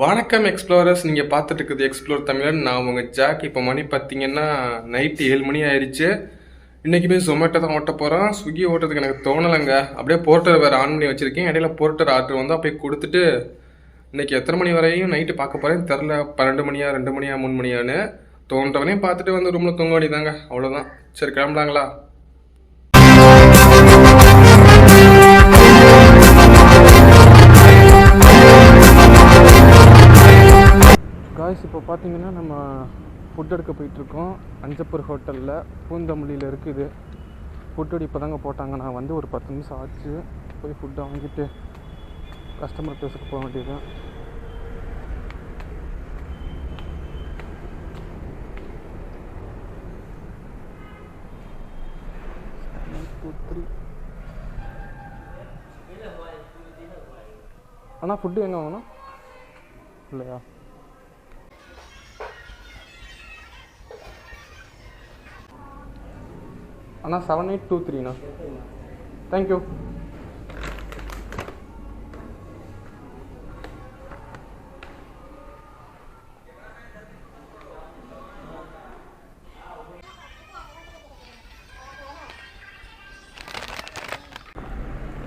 வணக்கம் எக்ஸ்ப்ளோரர்ஸ் நீங்கள் பார்த்துட்டு இருக்குது எக்ஸ்ப்ளோர் தமிழன். நான் உங்கள் ஜாக் இப்போ மணி பார்த்தீங்கன்னா நைட்டு ஏழு மணி ஆயிடுச்சு. இன்றைக்குமே ஜொமேட்டோ தான் ஓட்ட போகிறோம் ஸ்விக்கி ஓட்டுறதுக்கு எனக்கு தோணலைங்க. அப்படியே போர்ட்டர் வேறு ஆன் பண்ணி வச்சுருக்கேன். இடையில போர்ட்டர் ஆர்டர் வந்து அப்படியே கொடுத்துட்டு இன்னைக்கு எத்தனை மணி வரையும் நைட்டு பார்க்க போகிறேன் தெரில பன்னெண்டு மணியா ரெண்டு மணியா மூணு மணியான்னு தோன்றவனையும் பார்த்துட்டு வந்து ரூமில் தூங்க வேண்டியதாங்க அவ்வளோதான் சரி கிளம்பலாங்களா காய்ஸ் இப்போ பார்த்தீங்கன்னா நம்ம ஃபுட் எடுக்க போயிட்டுருக்கோம். அஞ்சப்பூர் ஹோட்டலில் பூந்தமல்லியில் இருக்குது. ஃபுட்டு இப்போ தாங்க போட்டாங்க. நான் வந்து ஒரு பத்து நிமிஷம் ஆச்சு. போய் ஃபுட்டை வாங்கிட்டு கஸ்டமர் பேசுக்கு போக வேண்டியது அண்ணா ஃபுட்டு எங்கே வாங்கணும்? இல்லையா? அண்ணா செவன் எயிட் டூ த்ரீண்ணா தேங்க்யூ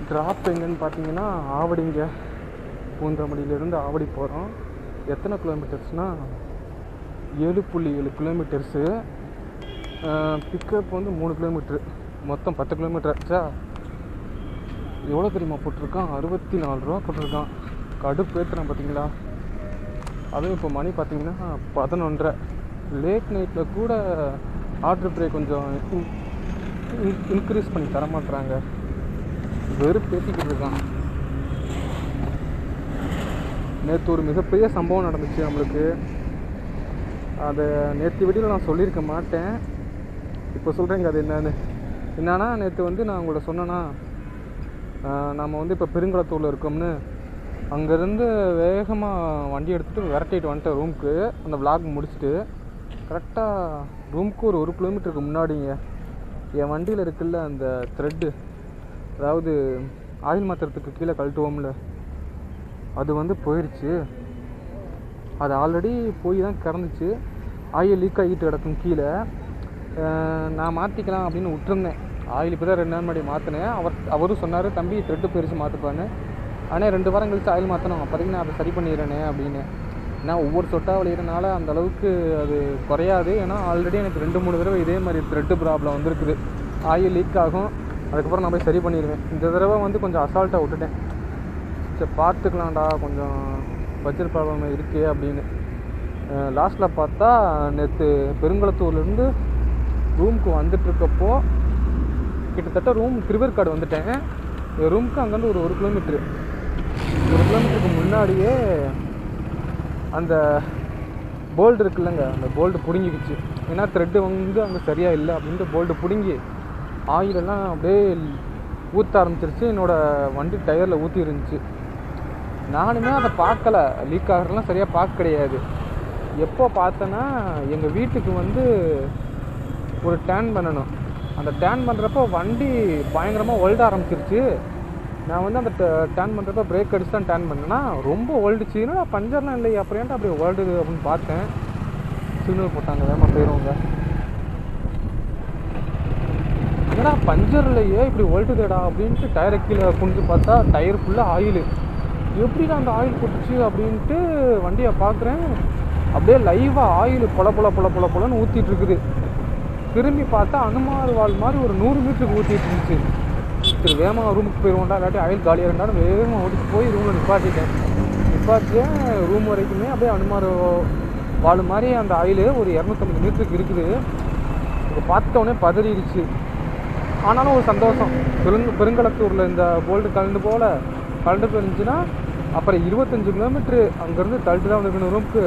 ட்ராப் எங்கன்னு பார்த்தீங்கன்னா ஆவடிங்க பூந்தமடியிலேருந்து ஆவடி போகிறோம் எத்தனை கிலோமீட்டர்ஸ்னால் ஏழு புள்ளி ஏழு கிலோமீட்டர்ஸு பிக்கப் வந்து மூணு கிலோமீட்ரு மொத்தம் பத்து கிலோமீட்டர் ஆச்சா? எவ்வளோ தெரியுமா போட்டிருக்கான்? அறுபத்தி நாலு ரூபா போட்டிருக்கான். கடுப்பு ஏற்றுறான் பார்த்தீங்களா அதுவும் இப்போ மணி பார்த்தீங்கன்னா பதினொன்றரை. லேட் நைட்டில் கூட ஆர்டர் பிரேக் கொஞ்சம் இன்க்ரீஸ் பண்ணி தர மாட்டுறாங்க வெறும் பேசிக்கிட்டு இருக்கான். நேற்று ஒரு மிகப்பெரிய சம்பவம் நடந்துச்சு நம்மளுக்கு. அதை நேற்று வீடியோவில் நான் சொல்லியிருக்க மாட்டேன். இப்போ சொல்கிறேங்க அது என்னன்னு. என்னன்னா நேற்று வந்து நான் உங்கள்ட்ட சொன்னேன்னா நம்ம வந்து இப்போ பெருங்குளத்தூரில் இருக்கோம்னு. அங்கேருந்து வேகமாக வண்டி எடுத்துகிட்டு விரட்டிட்டு வந்துட்டேன் ரூமுக்கு. அந்த விளாக் முடிச்சுட்டு. கரெக்டாக ரூமுக்கு ஒரு ஒரு கிலோமீட்டருக்கு முன்னாடிங்க என் வண்டியில் இருக்குல்ல அந்த த்ரெட்டு அதாவது ஆயில் மாத்திரத்துக்கு கீழே கழட்டுவோம்ல. அது வந்து போயிடுச்சு அது ஆல்ரெடி போய் தான் கறந்துச்சு ஆயில் லீக் ஆகிட்டு கிடக்கும் கீழே. நான் மாற்றிக்கலாம் அப்படின்னு விட்டுருந்தேன். ஆயில் இப்போ தான் ரெண்டு நாள் முன்னாடி மாற்றினேன் அவர் அவரும் சொன்னார் தம்பி த்ரெட்டு பெருசு மாற்றுப்பான்னு ஆனால் ரெண்டு வாரம் கழிச்சு ஆயில் மாற்றணும் அப்போதைக்கு நான் அதை சரி பண்ணிடுறேனே அப்படின்னு. ஏன்னா ஒவ்வொரு சொட்டாக விளையிறனால அந்த அளவுக்கு அது குறையாது. ஏன்னா ஆல்ரெடி எனக்கு ரெண்டு மூணு தடவை இதே மாதிரி த்ரெட்டு ப்ராப்ளம் வந்திருக்குது. ஆயில் லீக் ஆகும். அதுக்கப்புறம் நான் போய் சரி பண்ணிடுவேன். இந்த தடவை வந்து கொஞ்சம் அசால்ட்டாக விட்டுட்டேன். சரி பார்த்துக்கலாம்டா. கொஞ்சம் பட்ஜெட் ப்ராப்ளம் இருக்கே அப்படின்னு. லாஸ்ட்டில் பார்த்தா நேற்று பெருங்குளத்தூர்லேருந்து ரூமுக்கு வந்துட்டுருக்கப்போ கிட்டத்தட்ட ரூம் திருவேற்காடு வந்துட்டேன் என் ரூமுக்கு அங்கேருந்து ஒரு ஒரு கிலோமீட்ரு ஒரு கிலோமீட்டருக்கு முன்னாடியே அந்த போல்டு இருக்குல்லங்க. அந்த போல்டு பிடுங்கிக்கிச்சு ஏன்னா த்ரெட்டு வந்து அங்கே சரியாக இல்லை அப்படின்ட்டு போல்டு பிடுங்கி ஆயிலெல்லாம் அப்படியே ஊற்ற ஆரம்பிச்சிருச்சு. என்னோடய வண்டி டயரில் ஊற்றி இருந்துச்சு. நானுமே அதை பார்க்கல. லீக் ஆகிறதுலாம் சரியாக பார்க்க கிடையாது. எப்போ பார்த்தேன்னா எங்கள் வீட்டுக்கு வந்து ஒரு டேன் பண்ணணும். அந்த டேன் பண்ணுறப்போ வண்டி பயங்கரமாக ஒல்ட ஆரம்பிச்சிருச்சு. நான் வந்து அந்த டேன் பண்ணுறப்ப பிரேக் அடிச்சு தான் டேன் பண்ணேன்னா ரொம்ப ஒல்டுச்சுன்னா பஞ்சர்லாம் இல்லை அப்புறம் ஏன்டா அப்படி ஒல்டுது அப்படின்னு பார்த்தேன். சிக்னல் போட்டாங்க வேகமாக போயிடுவாங்க என்னடா பஞ்சர் இல்லையே இப்படி ஒல்ட்டுதேடா அப்படின்ட்டு டயரை கீழே குனிஞ்சு பார்த்தா டயர் ஃபுல்லாக ஆயில் எப்படிடா அந்த ஆயில் போட்டுச்சு அப்படின்ட்டு வண்டியை பார்க்குறேன். அப்படியே லைவாக ஆயில் பொல பொல பொல பொல பொலன்னு ஊற்றிட்டு இருக்குது. திரும்பி பார்த்தா அனுமார் வால் மாதிரி ஒரு நூறு மீட்டருக்கு ஊற்றிட்டு இருந்துச்சு. சரி வேகமாக ரூமுக்கு போயிடுவோம்டா இல்லாட்டி அயல் காலியாக இருந்தாலும் வேகமாக ஓட்டிட்டு போய் ரூமில் நிப்பாட்டிட்டேன். நிப்பாட்டிட்டேன் ரூம் வரைக்குமே அப்படியே அனுமார் வால் மாதிரி அந்த அயில் ஒரு இரநூத்தம்பது மீட்டருக்கு இருக்குது. இப்போ பார்த்த பதறிடுச்சு. ஆனாலும் ஒரு சந்தோஷம். பெருங்க பெருங்கலத்தூரில் இந்த போல்டு கலந்து போல் கலந்து போயிருந்துச்சுன்னா அப்புறம் இருபத்தஞ்சு கிலோமீட்ரு அங்கேருந்து தள்ளிட்டு தான் இருக்கணும் ரூமுக்கு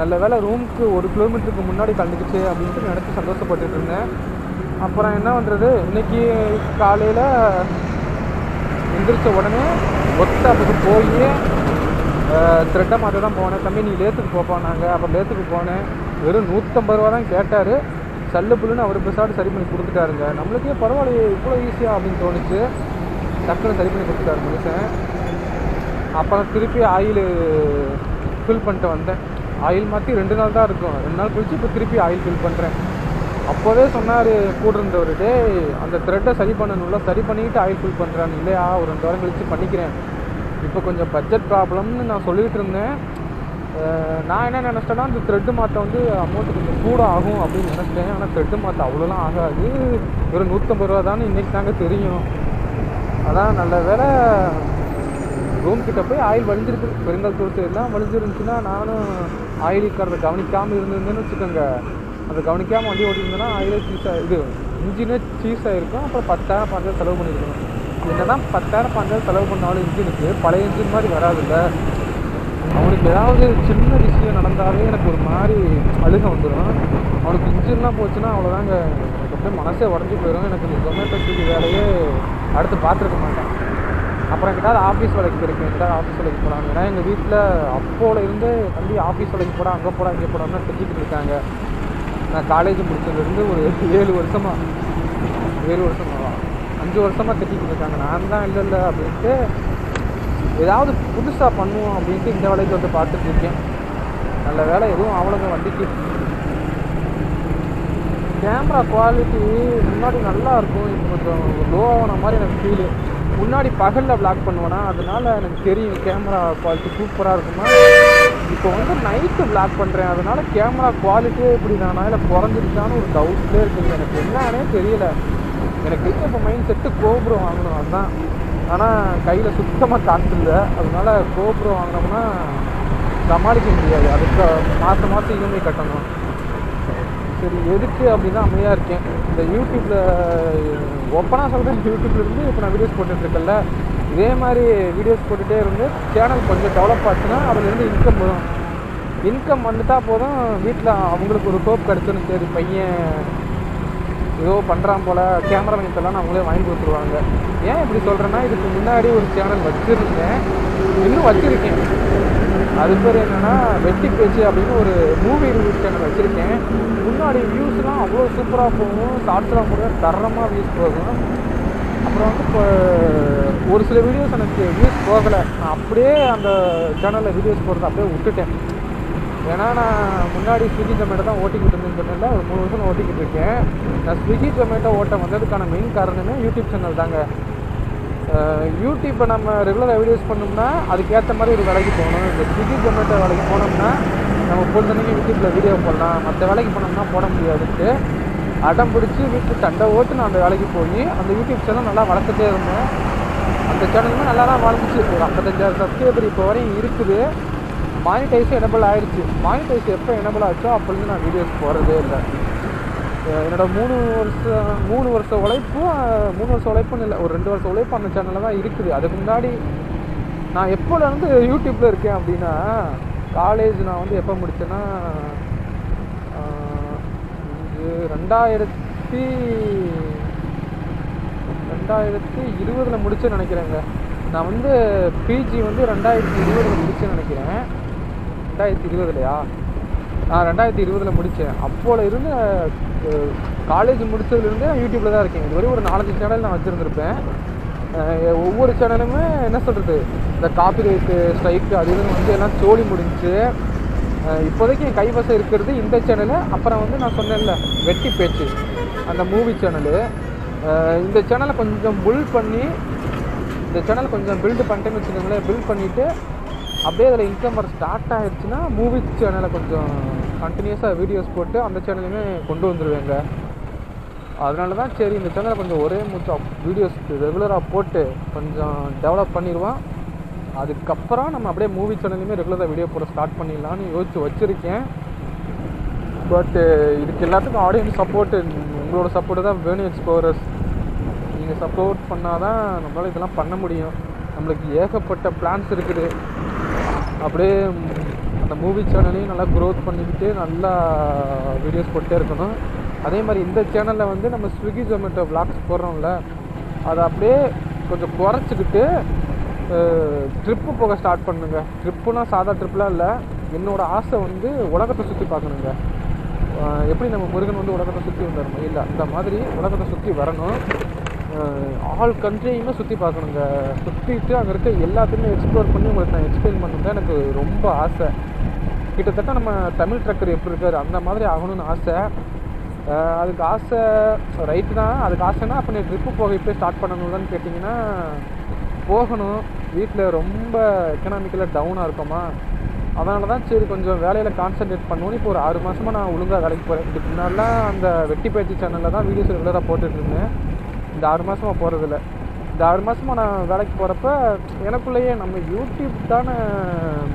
நல்ல வேலை ரூமுக்கு ஒரு கிலோமீட்டருக்கு முன்னாடி கலந்துக்குச்சு அப்படின்ட்டு நினச்சி சந்தோஷப்பட்டுட்டு இருந்தேன். அப்புறம் என்ன பண்ணுறது இன்னைக்கு காலையில் எந்திரிச்ச உடனே ஒத்தாப்புக்கு போய் த்ரெட்டை மாற்ற தான் போனேன். தம்பி நீ லேத்துக்கு போப்பானாங்க அப்புறம் லேத்துக்கு போனேன். வெறும் நூற்றம்பது ரூபா தான் கேட்டார். சல்லு புல்லுன்னு அவர் பெருசாடு சரி பண்ணி கொடுத்துட்டாருங்க. நம்மளுக்கே பரவாயில்லையே இவ்வளோ ஈஸியாக அப்படின்னு தோணுச்சு. டக்குன்னு சரி பண்ணி கொடுத்துட்டாரு மனுஷன். அப்புறம் திருப்பி ஆயில் ஃபில் பண்ணிட்டு வந்தேன். ஆயில் மாற்றி ரெண்டு நாள் தான் இருக்கும். ரெண்டு நாள் கழிச்சு இப்போ திருப்பி ஆயில் ஃபில் பண்ணுறேன் அப்போவே சொன்னார் கூட இருந்தவர் அந்த த்ரெட்டை சரி பண்ணணும்ல சரி பண்ணிக்கிட்டு ஆயில் ஃபில் பண்ணுறான்னு இல்லையா ஒரு ரெண்டு வாரம் கழிச்சு பண்ணிக்கிறேன். இப்போ கொஞ்சம் பட்ஜெட் ப்ராப்ளம்னு நான் சொல்லிகிட்டு இருந்தேன். நான் என்ன நினச்சிட்டேன்னா அந்த த்ரெட்டு மாற்ற வந்து அமௌண்ட்டு கொஞ்சம் கூட ஆகும் அப்படின்னு நினச்சிட்டேன். ஆனால் த்ரெட்டு மாற்ற அவ்வளோலாம் ஆகாது. வெறும் நூற்றம்பது ரூபா தானே இன்றைக்கி தாங்க தெரியும். அதான் நல்ல வேலை ரூம் கிட்ட போய் ஆயில் வழிஞ்சிருக்கு. பெருங்கால் தூள் எல்லாம் வலிஞ்சிருந்துச்சுன்னா நானும் ஆயில் இருக்கிறத கவனிக்காமல் இருந்திருந்தேன்னு வச்சுக்கோங்க. அதை கவனிக்காமல் வண்டி ஓட்டியிருந்தேன்னா ஆயிலே சீஸ் இது இன்ஜினே சீஸ் ஆகிருக்கும் அப்புறம் பத்தாயிரம் பஞ்சாயிரம் செலவு பண்ணியிருக்கணும். என்னதான் பத்தாயிரம் பஞ்சாயிரம் செலவு பண்ணாலும் இன்ஜினுக்கு பழைய இன்ஜின் மாதிரி வராதுல்ல. அவனுக்கு ஏதாவது சின்ன விஷயம் நடந்தாலே எனக்கு ஒரு மாதிரி அழுக வந்துடும் அவனுக்கு இன்ஜின்லாம் போச்சுன்னா அவ்வளோதாங்க எனக்கு அப்படியே மனசே உடஞ்சி போயிடும் எனக்கு இந்த ஜொமேட்டோ ஸ்விக்கி வேலையே அடுத்து பார்த்துருக்க மாட்டேன். அப்புறம் எங்கிட்டாவது ஆஃபீஸ் வேலைக்கு போயிருக்கேன். எங்கிட்டாவது ஆஃபீஸ் வேலைக்கு போகலாம். ஏன்னா எங்கள் வீட்டில் அப்போல இருந்து தம்பி ஆஃபீஸ் வேலைக்கு போடா அங்கே போடா இங்கே போடான்னு செஞ்சுக்கிட்டு இருக்காங்க. நான் காலேஜ் முடிச்சதுலேருந்து ஒரு ஏழு வருஷமாக ஏழு வருஷமாக அஞ்சு வருஷமாக திட்டிகிட்டு இருக்காங்க. நான் தான் இல்லை இல்லை அப்படின்ட்டு ஏதாவது புதுசாக பண்ணுவோம் அப்படின்ட்டு இந்த வேலைக்கு வந்து பார்த்துட்டு இருக்கேன். நல்ல வேலை எதுவும் அவ்வளோங்க வண்டிக்கு. கேமரா குவாலிட்டி முன்னாடி நல்லா இருக்கும். இப்போ கொஞ்சம் லோ ஆன மாதிரி எனக்கு ஃபீலு முன்னாடி பகலில் பிளாக் பண்ணுவேனா அதனால் எனக்கு தெரியும் கேமரா குவாலிட்டி சூப்பராக இருக்குமா? இப்போ வந்து நைட்டு பிளாக் பண்ணுறேன் அதனால் கேமரா குவாலிட்டியே இப்படி தானா இல்லை குறைஞ்சிருச்சான்னு ஒரு டவுட்லேயே இருக்குது எனக்கு என்னன்னே தெரியல. எனக்கு இருக்க இப்போ மைண்ட் செட்டு கோபுரம் வாங்கணும் அதுதான் ஆனால் கையில் சுத்தமாக காசு இல்லை. அதனால் கோபுரம் வாங்கினோம்னா சமாளிக்க முடியாது. அதுக்கு மாதம் மாதம் இஎம்ஐ கட்டணும். சரி எதுக்கு அப்படின்னா அமைதியாக இருக்கேன். இந்த யூடியூப்பில் ஓப்பனாக சொல்கிறேன் யூடியூப்லேருந்து இப்போ நான் வீடியோஸ் போட்டுட்ருக்கேன்ல இதே மாதிரி வீடியோஸ் போட்டுகிட்டே இருந்து சேனல் கொஞ்சம் டெவலப் ஆச்சுன்னா அதுலேருந்து இன்கம் வரும். இன்கம் வந்துட்டால் போதும் வீட்டில் அவங்களுக்கு ஒரு ஹோப் கிடச்சுன்னு சரி பையன் ஏதோ பண்ணுறான் போல் கேமரா எல்லாம் அவங்களே வாங்கி கொடுத்துருவாங்க. ஏன் இப்படி சொல்கிறேன்னா இதுக்கு முன்னாடி ஒரு சேனல் வச்சுருந்தேன். இன்னும் வச்சுருக்கேன். அது பேர் என்னென்னா வெட்டி பேச்சு அப்படின்னு ஒரு மூவி ரிவ்யூ சேனல் வச்சுருக்கேன். முன்னாடி வியூஸ்லாம் அவ்வளோ சூப்பராக போகும். ஷார்ட்ஸ்லாம் கூட தரமாக வியூஸ் போகும். அப்புறம் வந்து இப்போ ஒரு சில வீடியோஸ் எனக்கு வியூஸ் போகலை. நான் அப்படியே அந்த சேனலில் வீடியோஸ் போடுறத அப்படியே விட்டுட்டேன். ஏன்னா நான் முன்னாடி ஸ்விக்கி ஜொமேட்டோ தான் ஓட்டிக்கிட்டு இருந்தேன்னு சொன்னேன்ல. ஒரு மூணு வருஷம் ஓட்டிக்கிட்டு இருக்கேன். நான் ஸ்விக்கி ஜொமேட்டோ ஓட்ட வந்ததுக்கான மெயின் காரணமே யூடியூப் சேனல் தாங்க. யூடியூப்பை நம்ம ரெகுலராக வீடியோஸ் பண்ணோம்னா அதுக்கேற்ற மாதிரி ஒரு வேலைக்கு போகணும். இந்த ஸ்விக்கி ஜொமேட்டோ வேலைக்கு போனோம்னா நம்ம பொழுதுனைக்கு யூடியூப்பில் வீடியோ போடலாம். மற்ற வேலைக்கு போனோம்னா போட முடியாதுன்ட்டு அடம் பிடிச்சி வீட்டு சண்டை ஓட்டு நான் அந்த வேலைக்கு போய் அந்த யூடியூப் சேனல் நல்லா வளர்த்துட்டே இருந்தேன். அந்த சேனலுமே நல்லா தான் வளர்ந்துச்சு. ஒரு ஐம்பத்தஞ்சாயிரம் சப்ஸ்கிரைபர் இப்போ வரையும் இருக்குது. மானிட்டைஸும் எனபிள் ஆயிடுச்சு மானிட்டைஸ் எப்போ எனபிள் ஆச்சோ அப்போலேருந்து நான் வீடியோஸ் போடுறதே இல்லை. என்னோட மூணு வருஷம் மூணு வருஷம் உழைப்பும் மூணு வருஷம் உழைப்புன்னு இல்லை ஒரு ரெண்டு வருஷம் உழைப்பு அந்த சேனலில் தான் இருக்குது. அதுக்கு முன்னாடி நான் எப்போலேருந்து யூடியூப்பில் இருக்கேன் அப்படின்னா காலேஜ் நான் வந்து எப்போ முடித்தேன்னா இது ரெண்டாயிரத்தி ரெண்டாயிரத்தி இருபதில் முடிச்சேன்னு நினைக்கிறேங்க. நான் வந்து பிஜி வந்து ரெண்டாயிரத்தி இருபதில் முடிச்சேன்னு நினைக்கிறேன். ரெண்டாயிரத்தி இருபதுலையா? நான் ரெண்டாயிரத்தி இருபதில் முடித்தேன். அப்போல இருந்து காலேஜ் முடிச்சதுலேருந்து யூடியூப்பில் தான் இருக்கேன். இதுவரை ஒரு நாலஞ்சு சேனல் நான் வச்சுருந்துருப்பேன். ஒவ்வொரு சேனலுமே என்ன சொல்கிறது இந்த காப்பி ரைட்டு ஸ்ட்ரைக்கு அது இதுன்னு வந்து எல்லாம் சோழி முடிஞ்சு இப்போதைக்கு என் கைவசம் இருக்கிறது இந்த சேனலு அப்புறம் வந்து நான் சொன்னேன்ல வெட்டி பேச்சு அந்த மூவி சேனலு இந்த சேனலை கொஞ்சம் பில்ட் பண்ணி இந்த சேனல் கொஞ்சம் பில்டு பண்ணிட்டேன்னு வச்சுக்கோங்களேன் பில்ட் பண்ணிவிட்டு அப்படியே அதில் இன்கம் வர ஸ்டார்ட் ஆகிடுச்சுன்னா மூவி சேனலை கொஞ்சம் கண்டினியூஸாக வீடியோஸ் போட்டு அந்த சேனலையுமே கொண்டு வந்துடுவேங்க அதனால தான் சரி இந்த சேனலை கொஞ்சம் ஒரே மூச்சம் வீடியோஸ் ரெகுலராக போட்டு கொஞ்சம் டெவலப் பண்ணிடுவோம். அதுக்கப்புறம் நம்ம அப்படியே மூவி சேனல்லையுமே ரெகுலராக வீடியோ போட ஸ்டார்ட் பண்ணிடலான்னு யோசிச்சு வச்சுருக்கேன். பட்டு இதுக்கு எல்லாத்துக்கும் ஆடியன்ஸ் சப்போர்ட்டு உங்களோட சப்போர்ட்டு தான் வேணும் எக்ஸ்ப்ளோரர்ஸ் நீங்கள் சப்போர்ட் பண்ணால் தான் நம்மளால் இதெல்லாம் பண்ண முடியும். நம்மளுக்கு ஏகப்பட்ட பிளான்ஸ் இருக்குது. அப்படியே அந்த மூவி சேனலையும் நல்லா க்ரோத் பண்ணிக்கிட்டு நல்லா வீடியோஸ் போட்டே இருக்கணும். அதே மாதிரி இந்த சேனலில் வந்து நம்ம ஸ்விக்கி ஜொமேட்டோ விளாக்ஸ் போடுறோம்ல அதை அப்படியே கொஞ்சம் குறைச்சிக்கிட்டு ட்ரிப்பு போக ஸ்டார்ட் பண்ணுங்க. ட்ரிப்புனா சாதா ட்ரிப்லாம் இல்லை. என்னோடய ஆசை வந்து உலகத்தை சுற்றி பார்க்கணுங்க. எப்படி நம்ம முருகன் வந்து உலகத்தை சுற்றி வந்துடணும் இல்லை அந்த மாதிரி உலகத்தை சுற்றி வரணும். ஆல் கண்ட்ரியுமே சுற்றி பார்க்கணுங்க. சுற்றிட்டு அங்கே இருக்க எல்லாத்தையுமே எக்ஸ்ப்ளோர் பண்ணி உங்களுக்கு நான் எக்ஸ்பிளைன் பண்ணணும் எனக்கு ரொம்ப ஆசை. கிட்டத்தட்ட நம்ம தமிழ் ட்ரக்கர் எப்படி இருக்கார் அந்த மாதிரி ஆகணும்னு ஆசை. அதுக்கு ஆசை ரைட்டு தான். அதுக்கு ஆசைன்னா அப்போ நீ ட்ரிப்பு போக இப்போ ஸ்டார்ட் பண்ணணும்னு கேட்டிங்கன்னா போகணும். வீட்டில் ரொம்ப எக்கனாமிக்கலாக டவுனாக இருக்கோமா. அதனால தான் சரி கொஞ்சம் வேலையில் கான்சென்ட்ரேட் பண்ணுவோம் இப்போ ஒரு ஆறு மாதமாக நான் ஒழுங்காக வேலைக்கு போகிறேன் இதுக்கு முன்னாடிலாம் அந்த வெட்டி பயிற்சி சேனலில் தான் வீடியோஸ் ரெகுலராக போட்டுட்ருந்தேன் இந்த ஆறு மாதமாக போகிறதில்ல இந்த ஆறு மாதமாக நான் வேலைக்கு போகிறப்ப எனக்குள்ளேயே நம்ம யூடியூப் தானே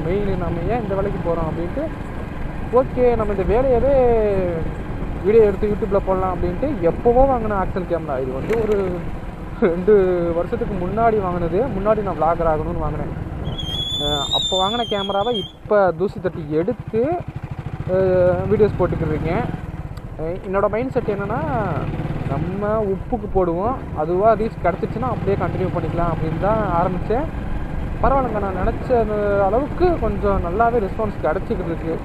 மெயின் நம்ம ஏன் இந்த வேலைக்கு போகிறோம் அப்படின்ட்டு ஓகே நம்ம இந்த வேலையவே வீடியோ எடுத்து யூடியூப்பில் போடலாம் அப்படின்ட்டு எப்போவோ வாங்கின ஆக்சன் கேமரா இது வந்து ஒரு ரெண்டு வருஷத்துக்கு முன்னாடி வாங்கினது. முன்னாடி நான் விளாகர் ஆகணும்னு வாங்கினேன். அப்போ வாங்கின கேமராவை இப்போ தூசி தட்டி எடுத்து வீடியோஸ் போட்டுக்கிட்டு இருக்கேன். என்னோடய மைண்ட் செட் என்னென்னா நம்ம உப்புக்கு போடுவோம். அதுவாக ரீச் கிடச்சிச்சின்னா அப்படியே கண்டினியூ பண்ணிக்கலாம் அப்படின்னு தான் ஆரம்பித்தேன் பரவாயில்லைங்க நான் நினச்ச அளவுக்கு கொஞ்சம் நல்லாவே ரெஸ்பான்ஸ் கிடச்சிக்கிட்டு இருக்குது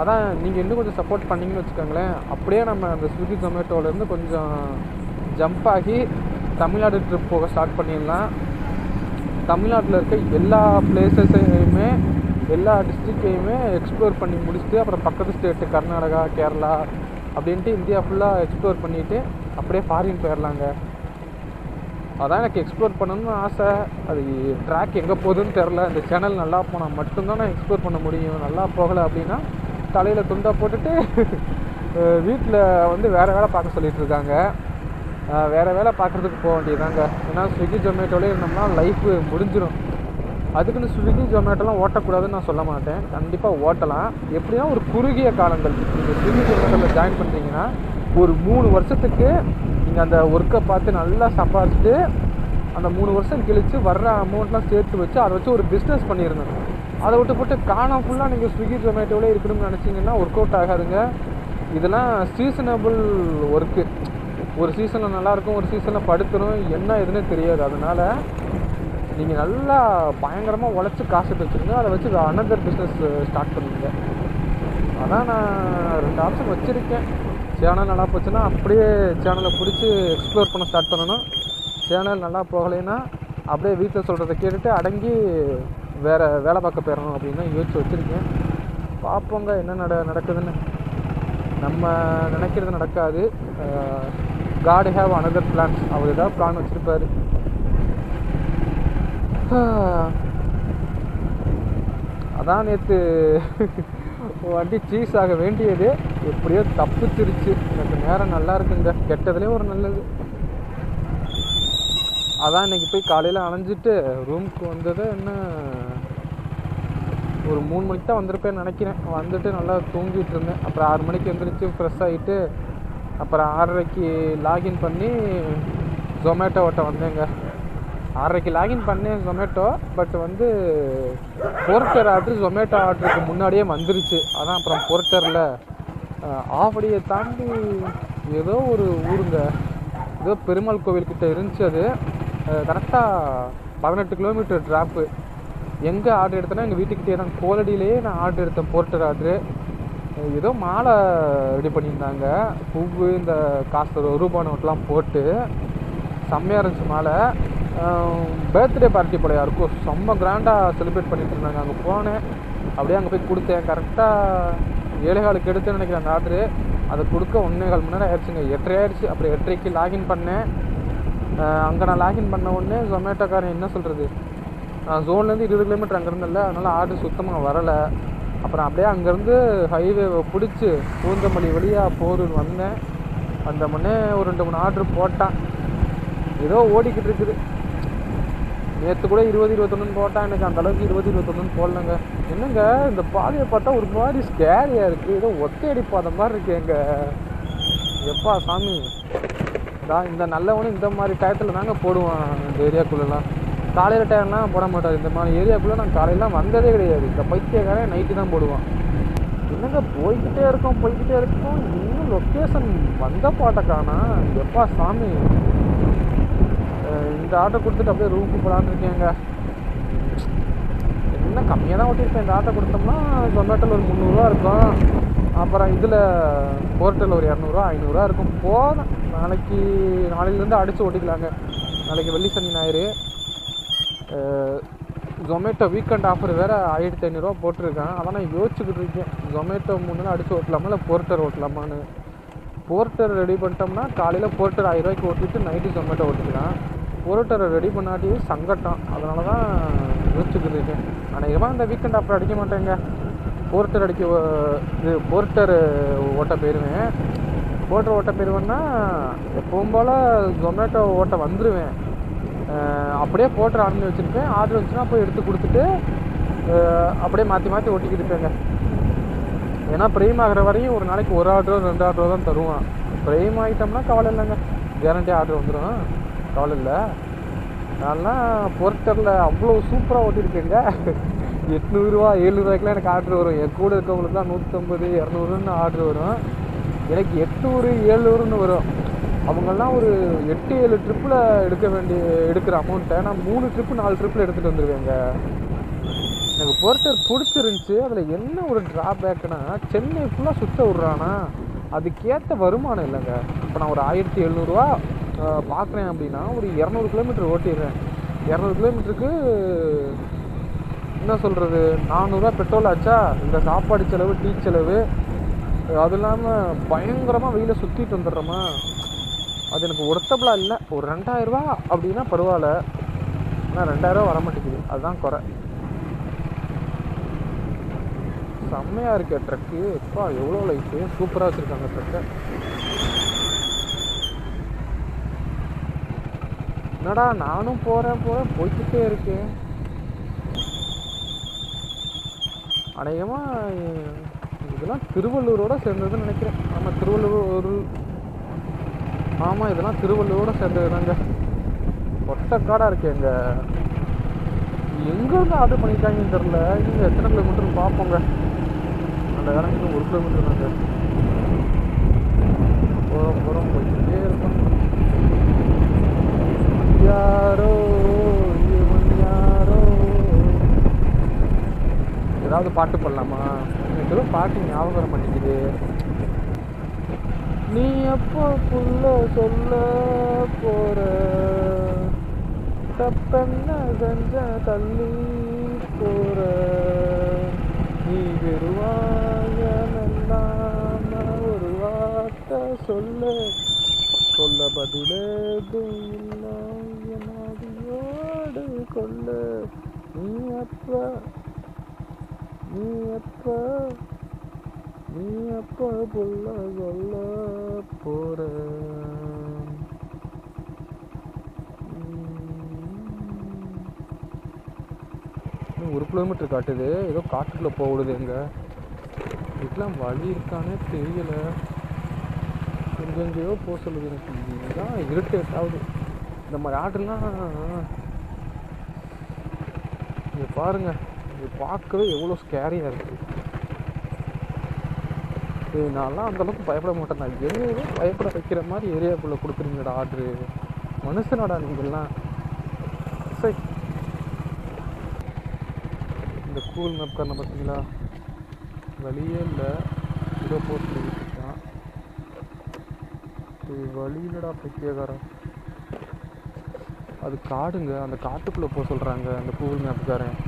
அதான் நீங்கள் இன்னும் கொஞ்சம் சப்போர்ட் பண்ணீங்கன்னு வச்சுக்கோங்களேன். அப்படியே நம்ம அந்த ஸ்விக்கி ஜொமேட்டோலேருந்து கொஞ்சம் ஜம்ப் ஆகி தமிழ்நாடு ட்ரிப் போக ஸ்டார்ட் பண்ணிடலாம். தமிழ்நாட்டில் இருக்க எல்லா பிளேசஸையுமே எல்லா டிஸ்ட்ரிக்டையுமே எக்ஸ்ப்ளோர் பண்ணி முடிச்சுட்டு அப்புறம் பக்கத்து ஸ்டேட்டு கர்நாடகா கேரளா அப்படின்ட்டு இந்தியா ஃபுல்லாக எக்ஸ்ப்ளோர் பண்ணிவிட்டு அப்படியே ஃபாரின் போயிடலாங்க. அதான் எனக்கு எக்ஸ்ப்ளோர் பண்ணணும்னு ஆசை. அது ட்ராக் எங்கே போகுதுன்னு தெரில இந்த சேனல் நல்லா போனால் மட்டும்தான் நான் எக்ஸ்ப்ளோர் பண்ண முடியும். நல்லா போகலை அப்படின்னா தலையில் துண்டை போட்டுட்டு வீட்டில் வந்து வேறு வேலை பார்க்க சொல்லிட்டு இருக்காங்க. வேறு வேலை பார்க்குறதுக்கு போக வேண்டியதாங்க ஏன்னா ஸ்விக்கி ஜொமேட்டோலே இருந்தோம்னா லைஃப் முடிஞ்சிடும் அதுக்குன்னு ஸ்விக்கி ஜொமேட்டோலாம் ஓட்டக்கூடாதுன்னு நான் சொல்ல மாட்டேன். கண்டிப்பாக ஓட்டலாம். எப்படின்னா ஒரு குறுகிய காலங்கள். நீங்கள் ஸ்விக்கி ஜொமேட்டோவில் ஜாயின் பண்ணுறீங்கன்னா ஒரு மூணு வருஷத்துக்கு நீங்கள் அந்த ஒர்க்கை பார்த்து நல்லா சம்பாதிச்சுட்டு அந்த மூணு வருஷம் கழித்து வர்ற அமௌண்ட்லாம் சேர்த்து வச்சு அதை வச்சு ஒரு பிஸ்னஸ் பண்ணியிருந்தோம் அதை விட்டு போட்டு காணாம ஃபுல்லாக நீங்கள் ஸ்விக்கி ஜொமேட்டோவிலே இருக்கணும்னு நினச்சிங்கன்னா ஒர்க் அவுட் ஆகாதுங்க. இதெல்லாம் சீசனபிள் ஒர்க்கு ஒரு சீசனில் நல்லாயிருக்கும் ஒரு சீசனில் படுத்துரும். என்ன எதுன்னு தெரியாது. அதனால் நீங்கள் நல்லா பயங்கரமாக உழைச்சி காசு வச்சுருங்க. அதை வச்சு அனதர் பிஸ்னஸ் ஸ்டார்ட் பண்ணுங்க. அதான் நான் ரெண்டு ஆப்ஷன் வச்சுருக்கேன். சேனல் நல்லா போச்சுன்னா அப்படியே சேனலை பிடிச்சி எக்ஸ்ப்ளோர் பண்ண ஸ்டார்ட் பண்ணணும். சேனல் நல்லா போகலைன்னா அப்படியே வீட்டில் சொல்கிறத கேட்டுட்டு அடங்கி வேறு வேலை பார்க்க போயிடணும் அப்படின்னு யோசிச்சு வச்சுருக்கேன். பார்ப்போங்க என்ன நட நடக்குதுன்னு. நம்ம நினைக்கிறது நடக்காது. காட் ஹேவ் அனதர் பிளான்ஸ் அவர் ஏதாவது பிளான் வச்சுருப்பாரு. அதான் நேற்று வண்டி சீஸ் ஆக வேண்டியது. எப்படியோ தப்புச்சிருச்சு. எனக்கு நேரம் நல்லா இருக்குங்க. கெட்டதுலேயும் ஒரு நல்லது. அதான் இன்னைக்கு போய் காலையில் அலைஞ்சிட்டு ரூமுக்கு வந்தது என்ன? ஒரு மூணு மணிக்கு தான் வந்திருப்பேன்னு நினைக்கிறேன். வந்துட்டு நல்லா தூங்கிட்டு இருந்தேன். அப்புறம் ஆறு மணிக்கு எழுந்திரிச்சு ஃப்ரெஷ் ஆகிட்டு அப்புறம் ஆறரைக்கு லாகின் பண்ணி ஜொமேட்டோ ஓட்ட வந்தேங்க. ஆறரைக்கு லாகின் பண்ணேன் ஜொமேட்டோ பட் வந்து போர்ட்டர் ஆர்டர் ஜொமேட்டோ ஆர்டருக்கு முன்னாடியே வந்துருச்சு. அதான் அப்புறம் போர்ட்டரில் ஆவடியை தாண்டி ஏதோ ஒரு ஊருங்க. ஏதோ பெருமாள் கோவில்கிட்ட இருந்துச்சு அது. கரெக்டாக பதினெட்டு கிலோமீட்டர் ட்ராப்பு எங்கே ஆர்டர் எடுத்தேன்னா எங்கள் வீட்டுக்கிட்டே தான். கோலடியிலேயே நான் ஆர்டர் எடுத்தேன் போர்ட்டர் ஆர்டரு ஏதோ மாலை ரெடி பண்ணியிருந்தாங்க. பூவு இந்த காசு ஒரு ரூபா நோட்லாம் போட்டு. செம்மையாக இருந்துச்சு மாலை. பர்த்டே பார்ட்டி போல யாருக்கும் செம்ம கிராண்டாக செலிப்ரேட் பண்ணிட்டு இருந்தாங்க. அங்கே போனேன். அப்படியே அங்கே போய் கொடுத்தேன். கரெக்டாக ஏழை காலுக்கு எடுத்தேன்னு நினைக்கிறேன். அந்த ஆர்டரு அதை கொடுக்க ஒன்றே கால் மணி நேரம் ஆயிடுச்சுங்க. எட்டரை ஆயிடுச்சு. அப்புறம் எட்டரைக்கு லாகின் பண்ணேன். அங்கே நான் லாகின் பண்ண உடனே ஜொமேட்டோக்காரன் என்ன சொல்கிறது நான் ஜோன்லேருந்து இருபது கிலோமீட்டர் அங்கே இல்லை அதனால் ஆர்டர் சுத்தமாக வரலை. அப்புறம் அப்படியே அங்கேருந்து ஹைவேவை பிடிச்சி பூந்தமல்லி வழியாக போரூர் வந்தேன். வந்த முன்னே ஒரு ரெண்டு மூணு ஆர்டர் போட்டான். ஏதோ ஓடிக்கிட்டு இருக்குது. நேற்று கூட இருபது இருபத்தொன்னு போட்டான் எனக்கு அந்த அளவுக்கு இருபது இருபத்தொன்னு போடலங்க. என்னங்க இந்த பாதையை பார்த்தா ஒரு மாதிரி ஸ்கேரியாக இருக்குது ஏதோ ஒத்தையடி பாதை மாதிரி இருக்கு எங்க எப்பா சாமி? தான் இந்த நல்லவனும் இந்த மாதிரி டயத்தில் தாங்க போடுவான் இந்த ஏரியாக்குள்ளெல்லாம் காலையில் டயம்லாம் போட மாட்டார். இந்த மாதிரி ஏரியாக்குள்ளே நான் காலையெல்லாம் வந்ததே கிடையாது. இந்த பைத்தியக்காரன் நைட்டு தான் போடுவான். என்னங்க போய்கிட்டே இருக்கோம் போய்கிட்டே இருக்கோம். இன்னும் லொக்கேஷன் வந்த பாட்டை காணா. எப்பா சாமி? இந்த ஆட்டோ கொடுத்துட்டு அப்படியே ரூமுக்கு போகலான்னு இருக்கேங்க. என்ன கம்மியாக தான் ஓட்டியிருப்பேன். இந்த ஆட்டோ கொடுத்தோம்னா ஜொமேட்டோவில் ஒரு முந்நூறுரூவா இருக்கும். அப்புறம் இதில் போர்ட்டல் ஒரு இரநூறுவா ஐநூறுரூவா இருக்கும். போதும். நாளைக்கு நாளையிலேருந்து அடித்து ஓட்டிக்கலாங்க. நாளைக்கு வெள்ளி சனி ஞாயிறு. ஜொமேட்டோ வீக்கெண்ட் ஆஃபர் வேறு ஆயிரத்தி ஐநூறுரூவா போட்டிருக்கேன். அதான் நான் யோசிச்சுக்கிட்டு இருக்கேன். ஜொமேட்டோ முன்னாடி அடித்து ஓட்டலாமா இல்லை போர்ட்டர் ஓட்டலாமான்னு. போர்ட்டர் ரெடி பண்ணிட்டோம்னா காலையில் போர்ட்டர் ஆயிரரூவாய்க்கு ஓட்டிட்டு நைட்டு ஜொமேட்டோ ஓட்டிக்கலாம். போர்ட்டரை ரெடி பண்ணாட்டியே சங்கட்டம். அதனால தான் யோசிச்சுக்கிட்டு இருக்கேன். அநேகமாக இந்த வீக்கெண்ட் அப்புறம் அடிக்க மாட்டேங்க. போர்ட்டர் அடிக்க இது போர்ட்டர் ஓட்ட போயிடுவேன் போர்ட்டர் ஓட்ட போயிடுவேன்னா எப்பவும் போல் ஜொமேட்டோ ஓட்ட வந்துடுவேன் அப்படியே போர்ட்டர் ஆன் வச்சுருப்பேன். ஆர்டர் வந்துச்சுன்னா போய் எடுத்து கொடுத்துட்டு அப்படியே மாற்றி மாற்றி ஓட்டிக்கிட்டு இருப்பேங்க. ஏன்னா ப்ரைம் ஆகிற வரையும் ஒரு நாளைக்கு ஒரு ஆர்டரோ ரெண்டு ஆர்டரோ தான் தருவான். ப்ரைம் ஆகிட்டோம்னா கவலை இல்லைங்க. கேரண்டி ஆர்டர் வந்துடும் கவலை இல்லை. நான்லாம் பொருட்டரில் அவ்வளோ சூப்பராக ஓட்டியிருக்கேங்க. எட்நூறுரூவா ஏழ்நூறுவாய்க்குலாம் எனக்கு ஆர்டர் வரும். என் கூட இருக்கவங்களுக்கு தான் நூற்றம்பது இரநூறுன்னு ஆர்டர் வரும். எனக்கு எட்நூறு ஏழ்நூறுன்னு வரும். அவங்கெல்லாம் ஒரு எட்டு ஏழு ட்ரிப்பில் எடுக்க வேண்டிய எடுக்கிற அமௌண்ட்டை நான் மூணு ட்ரிப்பு நாலு ட்ரிப்பில் எடுத்துகிட்டு வந்துடுவேங்க எனக்கு போர்ட்டர் பிடிச்சிருந்துச்சி. அதில் என்ன ஒரு ட்ராபேக்னா சென்னை ஃபுல்லாக சுற்ற விட்றானா. அதுக்கேற்ற வருமானம் இல்லைங்க. இப்போ நான் ஒரு ஆயிரத்தி எழுநூறுவா பார்க்குறேன் அப்படின்னா ஒரு இரநூறு கிலோமீட்டர் ஓட்டிடுறேன். இரநூறு கிலோமீட்டருக்கு என்ன சொல்கிறது நானூறுரூவா பெட்ரோல் ஆச்சா? இந்த சாப்பாடு செலவு டீ செலவு அது இல்லாமல் பயங்கரமாக வெயில சுற்றிட்டு வந்துடுறோமா அது எனக்கு ஒர்த்தபுளாக இல்லை. ஒரு ரெண்டாயிரரூவா அப்படின்னா பரவாயில்ல. ஆனால் ரெண்டாயிரரூவா வர மாட்டேங்குது அதுதான் குறை. செம்மையாக இருக்க ட்ரக்கு எப்பா எவ்வளோ லைஃபு சூப்பராக வச்சுருக்காங்க ட்ரக்கை என்னடா நானும் போகிறேன் போகிறேன் போய்கிட்டே இருக்கேன். அநேகமாக இதெல்லாம் திருவள்ளூரோட சேர்ந்ததுன்னு நினைக்கிறேன். ஆமாம் திருவள்ளூர் ஆமாம் இதெல்லாம் திருவள்ளூரோட சேர்ந்தது தாங்க ஒட்டக்காடாக இருக்கு எங்கே எங்கேருந்து ஆர்டர் பண்ணிட்டாங்கன்னு தெரில இங்கே எத்தனை கிலோமீட்டர்னு பார்ப்போங்க அந்த இடத்துக்கு ஒரு கிலோமீட்டர் தாங்க போகிறோம் போகிறோம் போய்கிட்டே இருக்கோம் யாரோ இவன் யாரோ வந்து பாட்டு போடலாமா? எனக்கு பாட்டு ஞாபகம் வர மாட்டேங்குது. நீ எப்போ புள்ள சொல்ல போற? தப்பென்ன செஞ்ச தள்ளி போற? நீ வெறுவாயமெல்லாம் ஒரு வார்த்தை சொல்ல. சொல்ல பதிலேதும் இல்லை. என்னாடியோடு கொள்ள. நீ அப்ப நீ எப்ப நீ எப்ப புள்ள சொல்ல போற? இன்னும் ஒரு கிலோமீட்டர் காட்டுது. ஏதோ காட்டுக்குள்ள போகுது எங்க இதுக்கெல்லாம் வழி இருக்கானே தெரியல. எங்க போக சொல்லுது எனக்கு. இதுதான் இரிட்டேட் ஆகுது இந்த மாதிரி ஆர்டர்லாம் இங்கே பாருங்க. இது பார்க்கவே எவ்வளோ ஸ்கேரியாக இருக்குது இது நான்லாம் அந்தளவுக்கு பயப்பட மாட்டேன். நான் என்னையவே பயப்பட வைக்கிற மாதிரி ஏரியாக்குள்ளே கொடுக்குறீங்கடா ஆர்டரு. மனுஷனாடா நீங்கள்லாம் சரி இந்த கூகுள் மேப் காரணம் பார்த்தீங்களா? வழியே இல்லை. இதை போட்டு இருக்கான் இது வழியிலடா பைத்தியக்காரன் அது காடுங்க. அந்த காட்டுக்குள்ளே போக சொல்கிறாங்க அந்த கூகுள் மேப்புக்காரன்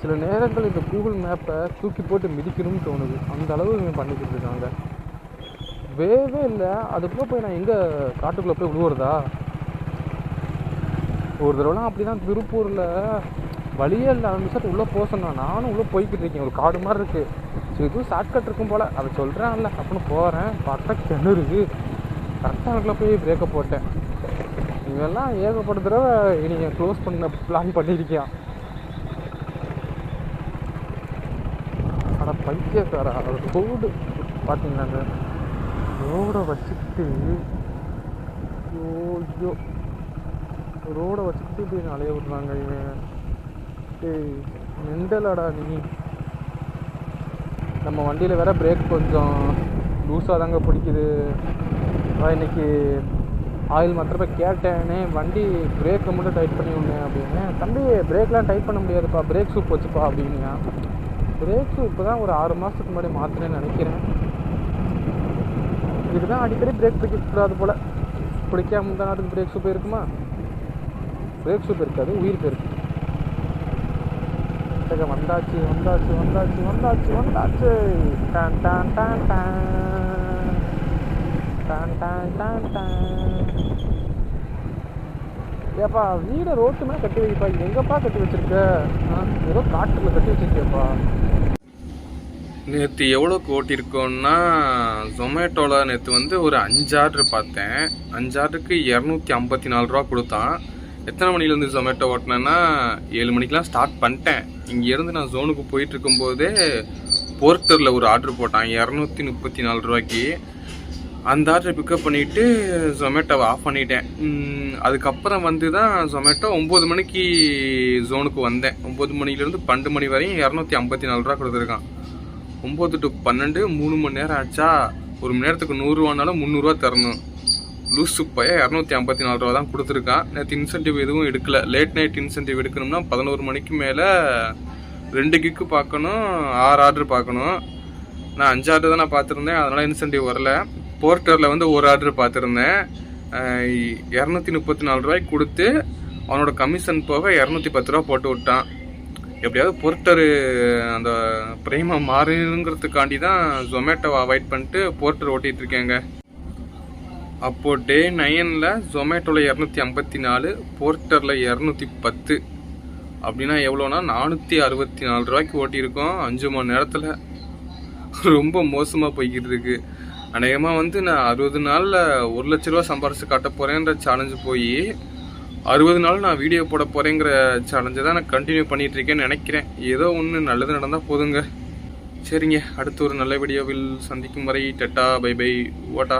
சில நேரங்கள் இந்த கூகுள் மேப்பை தூக்கி போட்டு மிதிக்கணும்னு தோணுது. அந்த அளவு இவன் பண்ணிக்கிட்டு இருக்காங்க. வேவே இல்லை. அதுக்குள்ளே போய் நான் எங்கே காட்டுக்குள்ளே போய் விழுவுறதா ஒரு தடவைலாம் அப்படி தான் திருப்பூரில் வழியே இல்லை. அந்த நிமிஷத்து உள்ளே போக சொன்னா நானும் உள்ளே போய்கிட்டு இருக்கேன். ஒரு காடு மாதிரி இருக்குது சரி இதுவும் ஷார்ட்கட் இருக்கும் போல். அதை சொல்கிறான்ல அப்படின்னு போகிறேன் பார்த்தா கிணறு கரெக்டாக அதுக்குள்ளே போய் பிரேக்கை போட்டேன். இவெல்லாம் ஏகப்பட்ட தடவை இனி க்ளோஸ் பண்ண பிளான் பண்ணியிருக்கியான் ஆனால் பைத்தியக்காரா ரோடு பார்த்தீங்கன்னாங்க. ரோடை வச்சுக்கிட்டு ஐயோ ஐயோ. ரோடை வச்சுக்கிட்டு இப்படி அலைய விட்றாங்க இவன். டேய் மெண்டலடா நீ. நம்ம வண்டியில் வேற பிரேக் கொஞ்சம் லூஸாக தாங்க பிடிக்குது. அதான் இன்னைக்கு ஆயில் மாத்திரப்ப கேட்டேனே வண்டி பிரேக்கை மட்டும் டைட் பண்ணி விடனேன் அப்படின்னு. தம்பி பிரேக்லாம் டைட் பண்ண முடியாதுப்பா. பிரேக் சூப் வச்சுப்பா அப்படின்னா பிரேக்கு இப்போ தான் ஒரு ஆறு மாதத்துக்கு முன்னாடி மாற்றினேன்னு நினைக்கிறேன். இதுதான் அடிக்கடி பிரேக் பிடிக்கக்கூடாது போல். பிடிக்காம இருந்தால் அதுக்கு பிரேக் சூப்பர் இருக்குமா? பிரேக் சூப்பர் இருக்காது உயிர் போயிருக்கு. வந்தாச்சு வந்தாச்சு வந்தாச்சு வந்தாச்சு வந்தாச்சு. டான் டான் டான் டான். டான் டான் டான் டான். ஏப்பா வீடை ரோட்டு மேலே கட்டி வைப்பா எங்கப்பா கட்டி வச்சிருக்க? ஏதோ காட்டில் கட்டி வச்சிருக்கியப்பா. நேற்று எவ்வளோக்கு ஓட்டியிருக்கோன்னா ஜொமேட்டோவில் நேற்று வந்து ஒரு அஞ்சு ஆர்டர் பார்த்தேன். அஞ்சு ஆர்டருக்கு இரநூத்தி ஐம்பத்தி நாலு ரூபா கொடுத்தான். எத்தனை மணிலேருந்து ஜொமேட்டோ ஓட்டினேன்னா ஏழு மணிக்கெலாம் ஸ்டார்ட் பண்ணிட்டேன். இங்கேருந்து நான் ஜோனுக்கு போயிட்டு இருக்கும்போதே போர்ட்டரில் ஒரு ஆர்டர் போட்டான் இரநூத்தி முப்பத்தி நாலு ரூபாய்க்கு. அந்த ஆர்டரை பிக்கப் பண்ணிவிட்டு ஜொமேட்டோவை ஆஃப் பண்ணிட்டேன். அதுக்கப்புறம் வந்து தான் ஜொமேட்டோ ஒம்பது மணிக்கு ஜோனுக்கு வந்தேன். ஒம்பது மணிலேருந்து பன்னெண்டு மணி வரையும் இரநூத்தி ஐம்பத்தி நாலு ரூபா கொடுத்துருக்கான். ஒம்பது டு பன்னெண்டு மூணு மணி நேரம் ஆச்சா? ஒரு மணி நேரத்துக்கு நூறுரூவானாலும் முந்நூறுரூவா தரணும். லூசு பையன் இரநூத்தி ஐம்பத்தி நாலு ரூபா தான் கொடுத்துருக்கான். நேற்று இன்சென்டிவ் எதுவும் எடுக்கல. லேட் நைட் இன்சென்டிவ் எடுக்கணும்னா பதினோரு மணிக்கு மேலே ரெண்டு கிக்கு பார்க்கணும் ஆறு ஆர்டர் பார்க்கணும். நான் அஞ்சு ஆர்டர் தான் நான் பார்த்துருந்தேன். அதனால் இன்சென்டிவ் வரல. போர்ட்டரில் வந்து ஒரு ஆர்டர் பார்த்துருந்தேன். இரநூத்தி முப்பத்தி நாலு ரூபாய்க்கு கொடுத்து அவனோட கமிஷன் போக இரநூத்தி பத்து ரூபா போட்டு விட்டான். எப்படியாவது போர்ட்டரு அந்த பிரேமா மாறுங்கிறதுக்காண்டி தான் ஜொமேட்டோவை அவாய்ட் பண்ணிட்டு போர்ட்டர் ஓட்டிகிட்டு இருக்கேங்க. அப்போது டே நைனில் ஜொமேட்டோவில் இரநூத்தி ஐம்பத்தி நாலு போர்ட்டரில் இரநூத்தி பத்து. அப்படின்னா எவ்வளோனா நானூற்றி அறுபத்தி நாலு ரூபாய்க்கு ஓட்டியிருக்கோம். அஞ்சு மணி நேரத்தில். ரொம்ப மோசமாக போய்கிட்டு இருக்குது அநேகமாக வந்து நான் அறுபது நாளில் ஒரு லட்ச ரூபா சம்பாரிச்சு காட்ட போகிறேன்ற சேலஞ்சு போய் அறுபது நாள் நான் வீடியோ போட போகிறேங்கிற சேலஞ்சை தான் நான் கண்டினியூ பண்ணிகிட்ருக்கேன்னு நினைக்கிறேன். ஏதோ ஒன்று நல்லது நடந்தால் போதுங்க. சரிங்க அடுத்து ஒரு நல்ல வீடியோவில் சந்திக்கும் வரை டெட்டா பை பை ஓட்டா